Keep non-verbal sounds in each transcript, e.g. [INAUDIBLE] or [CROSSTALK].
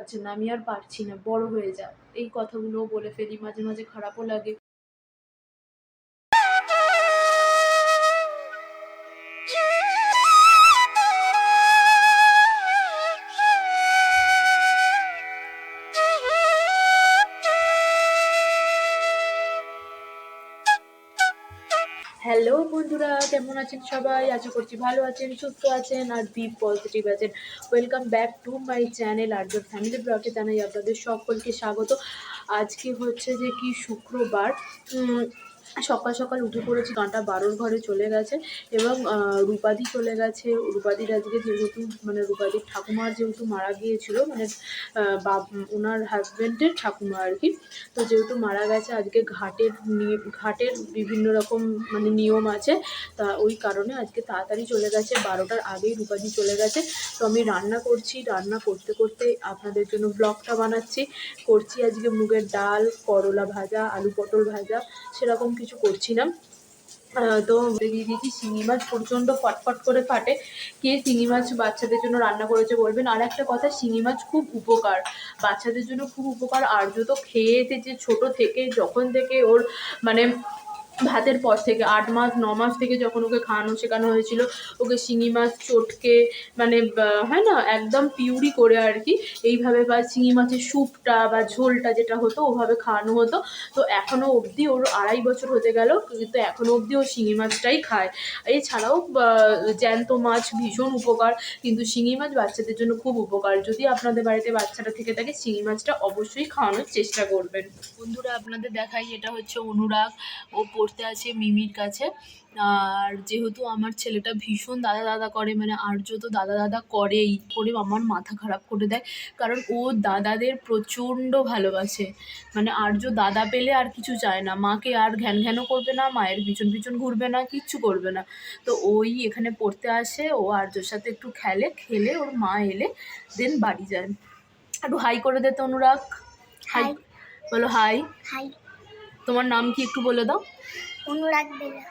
লাগছে না, আমি আর পারছি না, বড় হয়ে যা এই কথাগুলোও বলে ফেলি, মাঝে মাঝে খারাপও লাগে। বন্ধুরা, কেমন আছেন সবাই? আশা করছি ভালো আছেন, সুস্থ আছেন আর বি পজিটিভ আছেন। Welcome back to my channel R your family ব্লগে জানাই আপনাদের সকলকে স্বাগত। আজকে হচ্ছে যে কি শুক্রবার? সকাল সকাল উঠে পড়েছি গানটা বারোর ঘরে চলে গেছে এবং রূপাদি চলে গেছে। রূপাদির আজকে যেহেতু মানে রূপাদির ঠাকুমার যেহেতু মারা গিয়েছিল মানে বাব ওনার হাজব্যান্ডের ঠাকুমা আর কি, তো যেহেতু মারা গেছে, আজকে ঘাটের ঘাটের বিভিন্ন রকম মানে নিয়ম আছে, তা ওই কারণে আজকে তাড়াতাড়ি চলে গেছে। বারোটার আগেই রূপাদি চলে গেছে। তো আমি রান্না করছি, রান্না করতে করতে আপনাদের জন্য ব্লগটা বানাচ্ছি। করছি আজকে মুগের ডাল, করলা ভাজা, আলু পটল ভাজা, সেরকম কিছু করছিলাম। তো দিয়ে দিয়েছি শিঙি মাছ প্রচণ্ড ফটফট করে ফাটে। কে শিঙি মাছ বাচ্চাদের জন্য রান্না করেছে বলবেন? আর একটা কথা, শিঙি মাছ খুব উপকার। বাচ্চাদের জন্য খুব উপকার। আর তো খেয়ে এসেছে ছোটো থেকে, যখন থেকে ওর মানে ভাতের পর থেকে, আট মাস, ন মাস থেকে যখন ওকে খাওয়ানো শেখানো হয়েছিল, ওকে শিঙি মাছ, চটকে মানে হয় না, একদম পিউরি করে আর কি, এইভাবে বা শিঙি মাছের স্যুপটা বা ঝোলটা যেটা হতো, ওভাবে খাওয়ানো হতো। তো এখনও অবধি ওর আড়াই বছর হতে গেল, কিন্তু এখনও অবধি ও শিঙি মাছটাই খায়। এছাড়াও জ্যান্ত মাছ ভীষণ উপকার, কিন্তু শিঙি মাছ বাচ্চাদের জন্য খুব উপকার। যদি আপনাদের বাড়িতে বাচ্চাটা থেকে থাকে, শিঙি মাছটা অবশ্যই খাওয়ানোর চেষ্টা করবেন। বন্ধুরা, আপনাদের দেখাই, এটা হচ্ছে অনুরাগ। ও পড়তে আছে মিমির কাছে। আর যেহেতু আমার ছেলেটা ভীষণ দাদা দাদা করে মানে আর্য তো দাদা দাদা করেই করে আমার মাথা খারাপ করে দেয়। কারণ ও দাদাদের প্রচণ্ড ভালোবাসে। মানে আর্য দাদা পেলে আর কিছু চায় না। মাকে আর ঘ্যান ঘ্যানও করবে না মায়ের পিছন পিছন ঘুরবে না কিচ্ছু করবে না। তো ওই এখানে পড়তে আসে ও আর্যর সাথে একটু খেলে খেলে ওর মা এলে দেন বাড়ি যায়। একটু হাই করে দে অনুরাগ হাই। বলো হাই। হাই। তোমার নাম কি একটু বলে দাও? অনুরাগ বেলা।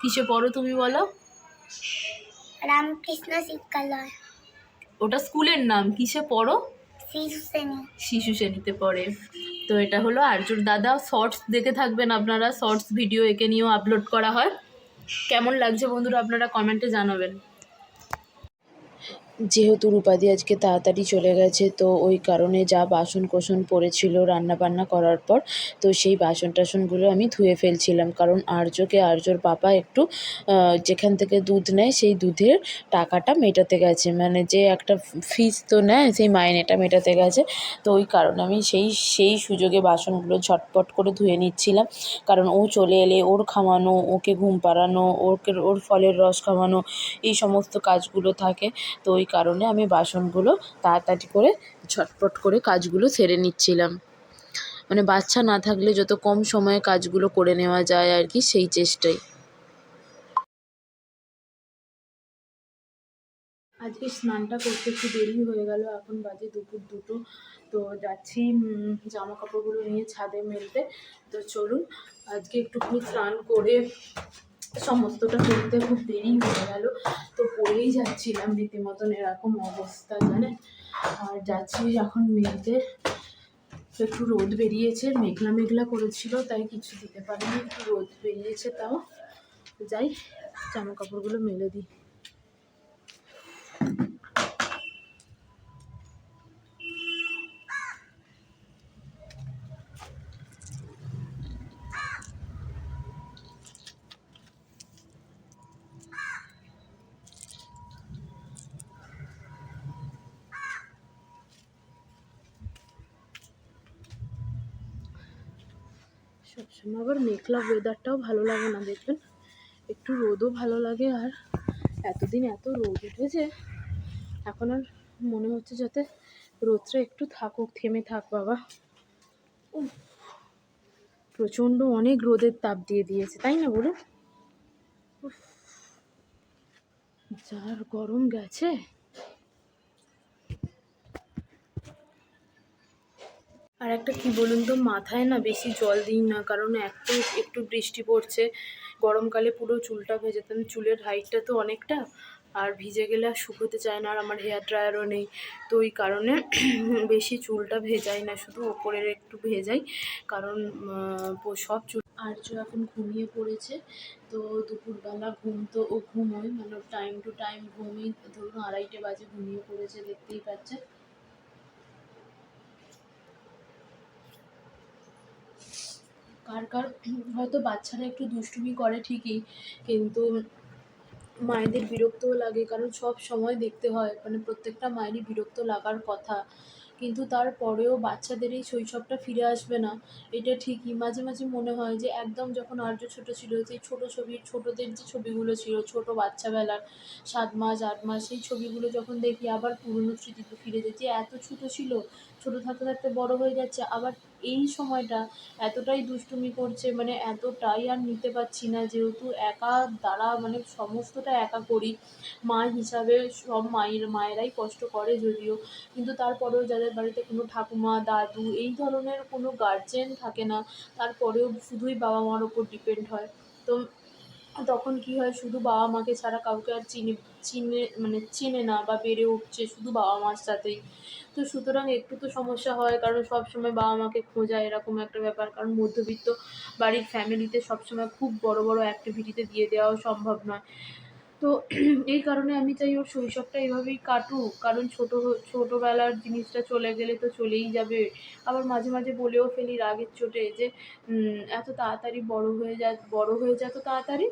কিসে পড়ো তুমি বলো? রামকৃষ্ণ শিক্ষালয়। ওটা স্কুলের নাম কিসে পড়ো? শিশু শ্রেণি। শিশু শ্রেণীতে পড়ে। তো এটা হলো আর্যুর দাদা শর্টস দেখে থাকবেন আপনারা শর্টস ভিডিও একে নিয়েও আপলোড করা হয়। কেমন লাগছে বন্ধুরা আপনারা কমেন্টে জানাবেন। যেহেতু রূপাদি আজকে তাড়াতাড়ি চলে গেছে, তো ওই কারণে যা বাসন কোসন পড়েছিল রান্না বান্না করার পর, তো সেই বাসন টাসনগুলো আমি ধুয়ে ফেলছিলাম। কারণ আর্যকে, আর্যর পাপা একটু যেখান থেকে দুধ নেয়, সেই দুধের টাকাটা মেটাতে গেছে। মানে যে একটা ফিস তো নেয়, সেই মাইনেটা মেটাতে গেছে। তো ওই কারণে আমি সেই সেই সুযোগে বাসনগুলো ঝটপট করে ধুয়ে নিচ্ছিলাম। কারণ ও চলে এলে ওর খাওয়ানো, ওকে ঘুম পাড়ানো, ওকে, ওর ফলের রস খাওয়ানো, এই সমস্ত কাজগুলো থাকে। তো ওই কারণে আমি বাসনগুলো তাড়াতাড়ি করে ঝটপট করে কাজগুলো সেরে নিচ্ছিলাম। মানে বাচ্চা না থাকলে যত কম সময়ে কাজগুলো করে নেওয়া যায় আর কি, সেই চেষ্টাই। আজকে স্নানটা করতে একটু দেরি হয়ে গেল, এখন বাজে দুপুর দুটো। তো যাচ্ছি জামা কাপড়গুলো নিয়ে ছাদে মেলতে। তো চলুন, আজকে একটুখানি স্নান করে সমস্তটা করতে খুব দেরি হয়ে গেল। তো পড়েই যাচ্ছিলাম রীতিমতন এরকম অবস্থা, জানেন? আর যাচ্ছি এখন মেয়েদের একটু রোদ বেরিয়েছে, মেঘলা মেঘলা করেছিল, তাই কিছু দিতে পারিনি, একটু রোদ বেরিয়েছে তাও। যাই জামা কাপড়গুলো মেলে দিই। সবসময় আবার মেঘলা ওয়েদারটাও ভালো লাগে না দেখবেন। একটু রোদও ভালো লাগে আর এতদিন এত রোদ উঠেছে এখন আর মনে হচ্ছে যাতে রোদটা একটু থাকুক, থেমে থাক বাবা। প্রচণ্ড অনেক রোদের তাপ দিয়ে দিয়েছে, তাই না বলুন? যার গরম গেছে আর একটা কি বলুন তো, মাথায় না বেশি জল দিই না, কারণ একটু একটু বৃষ্টি পড়ছে। গরমকালে পুরো চুলটা ভেজে যেতাম চুলের হাইটটা তো অনেকটা, আর ভিজে গেলে আর শুকোতে চায় না, আর আমার হেয়ার ড্রায়ারও নেই। তো ওই কারণে [CLEARS THROAT] বেশি চুলটা ভেজাই না, শুধু ওপরের একটু ভেজাই, কারণ সব চুল আর আর্য এখন ঘুমিয়ে পড়েছে। তো দুপুরবেলা ঘুম তো, ও ঘুমোয় মানে টাইম টু টাইম ঘুমই, ধরুন আড়াইটে বাজে ঘুমিয়ে পড়েছে, দেখতেই পাচ্ছে কার কার [CLEARS THROAT] হয়তো বাচ্চারা একটু দুষ্টুমি করে ঠিকই, কিন্তু মায়েদের বিরক্তও লাগে, কারণ সব সময় দেখতে হয় মানে প্রত্যেকটা মায়েরই বিরক্ত লাগার কথা। কিন্তু তারপরেও বাচ্চাদের এই শৈশবটা ফিরে আসবে না। এটা ঠিকই, মাঝে মাঝে মনে হয় যে একদম যখন আর্য ছোট ছিল সেই ছোট ছবি, ছোটদের যে ছবিগুলো ছিল, ছোট বাচ্চাবেলার সাত মাস, আট মাস, সেই ছবিগুলো যখন দেখি, আবার পুরনো স্মৃতিতে ফিরে যাচ্ছি এত ছোট ছিল, ছোট থাকতে থাকতে বড় হয়ে যাচ্ছে, আবার এই সময়টা এতটাই দুষ্টুমি করছে মানে এতটাই আর নিতে পারছি না, যেহেতু একা দ্বারা মানে সমস্তটা একা করি। মা হিসাবে সব মায়ের, মায়েরাই কষ্ট করে যদিও, কিন্তু তারপরেও যাদের বাড়িতে কোনো ঠাকুমা, দাদু এই ধরনের কোনো গার্জেন থাকে না, তারপরেও শুধুই বাবা মার ওপর ডিপেন্ড হয়। তো তখন কি হয়, শুধু বাবা মাকে ছাড়া কাউকে আর চিনে চিনে মানে চেনে না বা বেড়ে উঠছে শুধু বাবা মার সাথেই। তো সুতরাং একটু তো সমস্যা হয়, কারণ সব সময় বাবা মাকে খোঁজা এরকম একটা ব্যাপার। কারণ মধ্যবিত্ত বাড়ির ফ্যামিলিতে সবসময় খুব বড় বড় অ্যাক্টিভিটিতে দিয়ে দেওয়াও সম্ভব নয়। তো এই কারণে আমি চাই ওর শৈশবটা এভাবেই কাটুক। কারণ ছোটো ছোটোবেলার জিনিসটা চলে গেলে তো চলেই যাবে। আবার মাঝে মাঝে বলেও ফেলি রাগের চোটে যে এত তাড়াতাড়ি বড় হয়ে যা, বড় হয়ে যা তো তাড়াতাড়ি,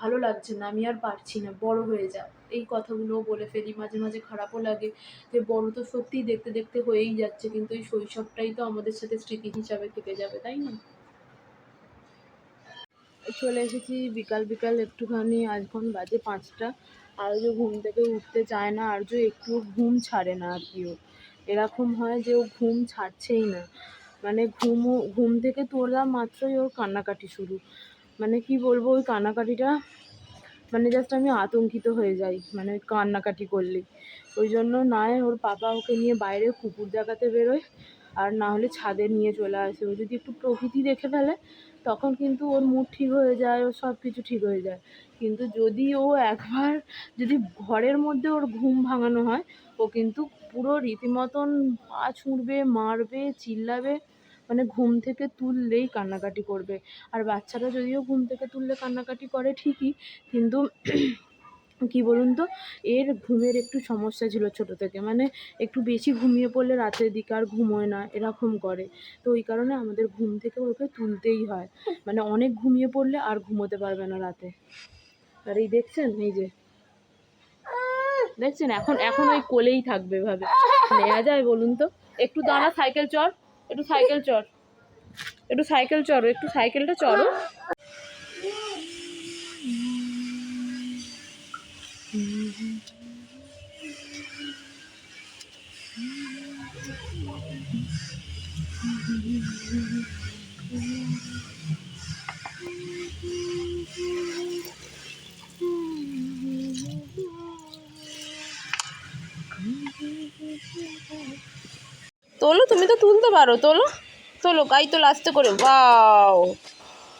ভালো লাগছে না, আমি আর পারছি না, বড় হয়ে যা। এই কথাগুলোও বলে ফেলি, মাঝে মাঝে খারাপও লাগে যে, বড় তো সত্যিই দেখতে দেখতে হয়েই যাচ্ছে, কিন্তু এই শৈশবটাই তো আমাদের সাথে স্মৃতি হিসাবে থেকে যাবে, তাই না? চলে এসেছি বিকাল বিকাল একটুখানি এখন বাজে পাঁচটা। আর্য ঘুম থেকে উঠতে চায় না আর্য একটু ঘুম ছাড়ে না আর কি ও। এরকম হয় যে ও ঘুম ছাড়ছেই না। মানে ঘুমও ঘুম থেকে তোলা মাত্রই ওর কান্নাকাটি শুরু। মানে কি বলব, ওই কান্নাকাটিটা মানে জাস্ট আমি আতঙ্কিত হয়ে যাই মানে কান্নাকাটি করলে ওই জন্য নয় ওর পাপা ওকে নিয়ে বাইরে কুকুর দেখাতে বেরোয়, আর না হলে ছাদে নিয়ে চলে আসে। ও যদি একটু প্রকৃতি দেখে ফেলে তখন কিন্তু ওর মুড ঠিক হয়ে যায়, ওর সব কিছু ঠিক হয়ে যায়। কিন্তু যদি ও একবার যদি ঘরের মধ্যে ওর ঘুম ভাঙানো হয়, ও কিন্তু পুরো রীতিমতন পা ছুঁড়বে, মারবে, চিল্লাবে মানে ঘুম থেকে তুললেই কান্নাকাটি করবে। আর বাচ্চারা যদিও ঘুম থেকে তুললে কান্নাকাটি করে ঠিকই, কিন্তু কী বলুন তো? এর ঘুমের একটু সমস্যা ছিল ছোটো থেকে। মানে একটু বেশি ঘুমিয়ে পড়লে রাতের দিকে আর ঘুমোয় না, এরকম করে। তো ওই কারণে আমাদের ঘুম থেকে ওকে তুলতেই হয়। মানে অনেক ঘুমিয়ে পড়লে আর ঘুমোতে পারবে না রাতে। আর এই দেখছেন? এই যে। দেখছেন? এখন এখন ওই কোলেই থাকবে ভাবে। নেওয়া যায় বলুন তো? একটু দাঁড়া, সাইকেল চড়। একটু সাইকেল চড়। একটু সাইকেল চড়ো, একটু সাইকেলটা চড়ো। তোলো, তুমি তো তুলতে পারো, তোলো। তোলো, গাই তোলো আস্তে করে বাও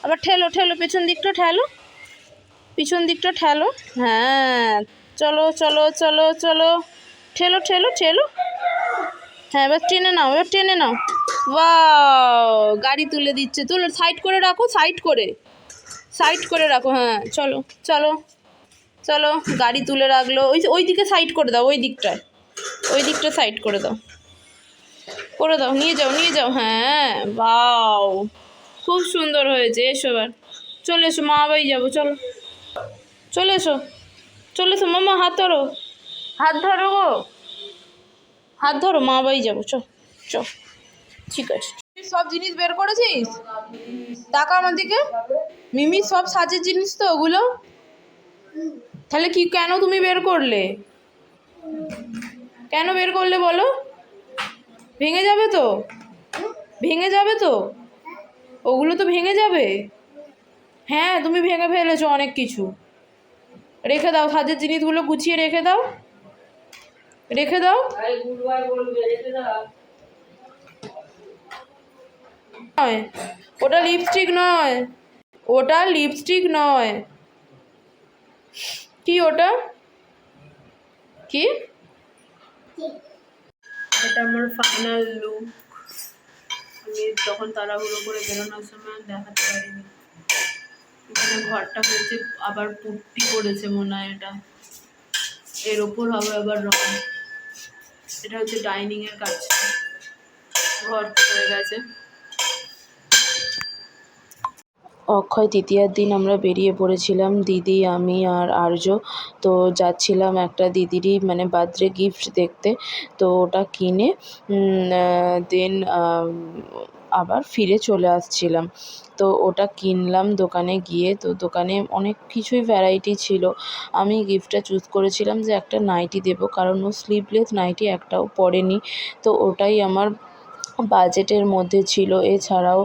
আবার ঠেলো ঠেলো, পেছন দিকটা ঠেলো। পিছন দিকটা ঠেলো হ্যাঁ। চলো চলো চলো চলো। ঠেলো ঠেলো ঠেলো। হ্যাঁ এবার টেনে নাও, এবার টেনে নাও। বাও গাড়ি তুলে দিচ্ছে। তুলো সাইড করে রাখো সাইড করে। সাইড করে রাখো হ্যাঁ চলো চলো। চলো, গাড়ি তুলে রাখল। ওই ওই দিকে সাইড করে দাও, ওই দিকটায়। ওই দিকটা সাইড করে দাও। করে দাও, নিয়ে যাও নিয়ে যাও হ্যাঁ বাও খুব সুন্দর হয়েছে, এসো এবার। চলে এসো, মা বাড়ি যাব, চলো। চলে এসো চলে এসো, মামা, হাত ধরো। হাত ধরো গো। হাত ধরো, মা বাড়ি যাব চ চ ঠিক আছে। সব জিনিস বের করেছিস? টাকা আমার দিকে? মিমি, সব সাজের জিনিস তো, ওগুলো? তাহলে কি, কেন তুমি বের করলে? কেন বের করলে বলো? ভেঙে যাবে তো? ভেঙে যাবে তো? ওগুলো তো ভেঙে যাবে। হ্যাঁ তুমি ভেঙে ফেলেছো অনেক কিছু। রেখে দাও সাজের জিনিসগুলো গুছিয়ে রেখে দাও। রেখে দাও। নয় ওটা লিপস্টিক নয়। ওটা লিপস্টিক নয়। কি ওটা? কি? এটা আমার ফাইনাল লুক আমি তখন তাড়াহুড়ো করে বেরোনোর সময় দেখাতে পারিনি। এখানে ঘরটা হয়েছে, আবার পুট্টি করেছে মনে হয় এটা। এর ওপর হবে আবার রং। এটা হচ্ছে ডাইনিং এর কাজ। ঘর হয়ে গেছে। অক্ষয় তৃতীয়ার দিন আমরা বেরিয়ে পড়েছিলাম, দিদি, আমি আর আর্য। তো যাচ্ছিলাম একটা দিদিরই মানে বার্থডে গিফট দেখতে। তো ওটা কিনে দেন আবার ফিরে চলে আসছিলাম। তো ওটা কিনলাম দোকানে গিয়ে। তো দোকানে অনেক কিছুই ভ্যারাইটি ছিল। আমি গিফটটা চুজ করেছিলাম যে একটা নাইটি দেবো, কারণ ও স্লিভলেস নাইটি একটাও পরেনি তো ওটাই আমার বাজেটের মধ্যে ছিল। এছাড়াও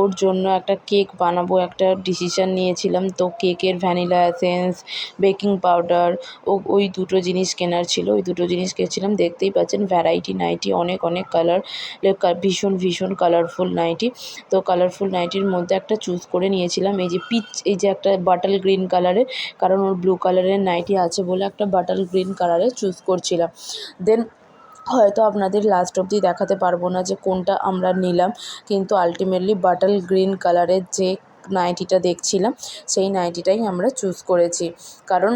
ওর জন্য একটা কেক বানাবো, একটা ডিসিশান নিয়েছিলাম। তো কেকের ভ্যানিলা এসেন্স, বেকিং পাউডার, ও, ওই দুটো জিনিস কেনার ছিল। ওই দুটো জিনিস কিনেছিলাম দেখতেই পাচ্ছেন ভ্যারাইটি নাইটি অনেক অনেক কালার ভীষণ ভীষণ কালারফুল নাইটি তো কালারফুল নাইটির মধ্যে একটা চুজ করে নিয়েছিলাম। এই যে পিচ এই যে একটা বাটাল গ্রিন কালারের কারণ ওর ব্লু কালারের নাইটি আছে বলে একটা বাটাল গ্রিন কালারের চুজ করছিলাম। দেন হয়তো আপনাদের লাস্ট অবধি দেখাতে পারব না যে কোনটা আমরা নিলাম। কিন্তু আলটিমেটলি বাটাল গ্রিন কালারের যে নাইটিটা দেখছিলাম, সেই নাইটিটাই আমরা চুজ করেছি। কারণ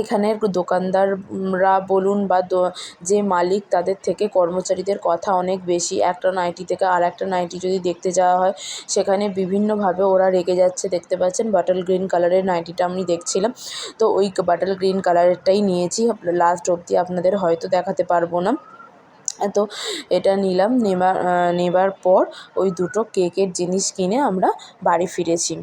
এখানের দোকানদাররা বলুন বা দো, যে মালিক তাদের থেকে কর্মচারীদের কথা অনেক বেশি। একটা নাইটি থেকে আর একটা নাইটি যদি দেখতে যাওয়া হয়, সেখানে বিভিন্নভাবে ওরা রেগে যাচ্ছে, দেখতে পাচ্ছেন? বাটাল গ্রিন কালারের নাইটিটা আমি দেখছিলাম। তো ওই বাটাল গ্রিন কালারেরটাই নিয়েছি। লাস্ট অবধি আপনাদের হয়তো দেখাতে পারব না। তো এটা নিলাম। নেবার নেবার পর ওই দুটো কেকের জিনিস কিনে আমরা বাড়ি ফিরেছি।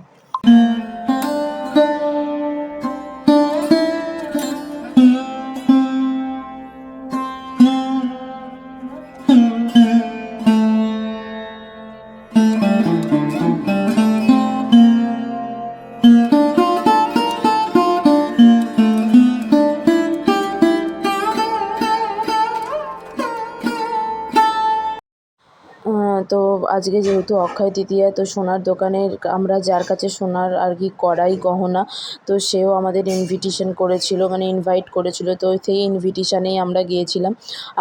আজকে যেহেতু অক্ষয় তৃতীয়া তো সোনার দোকানের, আমরা যার কাছে সোনার আর কি কড়াই, গহনা, তো সেও আমাদের ইনভিটেশন করেছিল মানে ইনভাইট করেছিল, তো সেই ইনভিটেশনেই আমরা গিয়েছিলাম।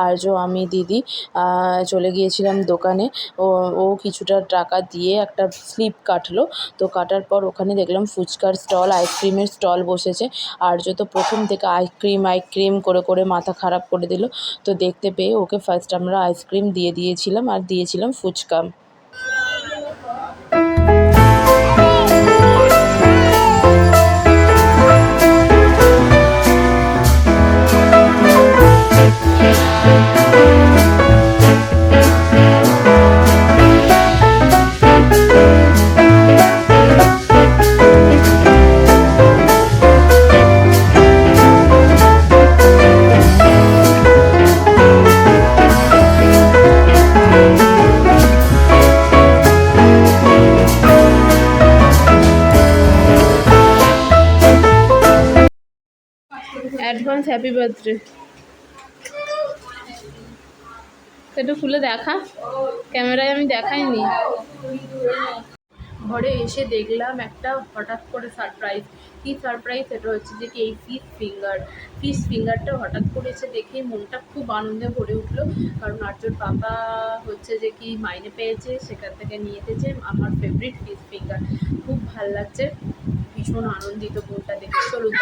আর্য, আমি, দিদি চলে গিয়েছিলাম দোকানে। ও ও কিছুটা টাকা দিয়ে একটা স্লিপ কাটলো, তো কাটার পর ওখানে দেখলাম ফুচকার স্টল আইসক্রিমের স্টল বসেছে। আর্য তো প্রথম থেকে আইসক্রিম আইসক্রিম করে করে মাথা খারাপ করে দিল, তো দেখতে পেয়ে ওকে ফার্স্ট আমরা আইসক্রিম দিয়ে দিয়েছিলাম, আর দিয়েছিলাম ফুচকা। Advance, happy birthday. একটু খুলে দেখা। ক্যামেরায় আমি দেখাইনি। ঘরে এসে দেখলাম একটা হঠাৎ করে সারপ্রাইজ কী সারপ্রাইজ সেটা হচ্ছে যে কি এই ফিশ ফিঙ্গার ফিস ফিঙ্গারটা হঠাৎ করে এসে দেখে মনটা খুব আনন্দে ভরে উঠল। কারণ আর্যর পাপা হচ্ছে যে কি মাইনে পেয়েছে, সেখান থেকে নিয়ে এসেছে আমার ফেভারিট ফিস ফিঙ্গার খুব ভালো লাগছে। ভীষণ আনন্দিত মনটা দেখে। চলুন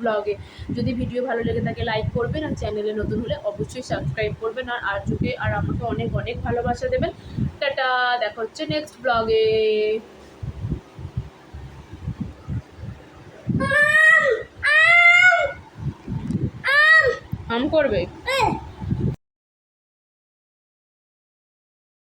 ব্লগে যদি ভিডিও ভালো লেগে থাকে লাইক করবেন আর চ্যানেলে নতুন হলে অবশ্যই সাবস্ক্রাইব করবেন। আর আর আর্যকে আর আমাকে অনেক অনেক ভালোবাসা দেবেন। টাটা দেখা হচ্ছে নেক্সট ব্লগে আম করবে?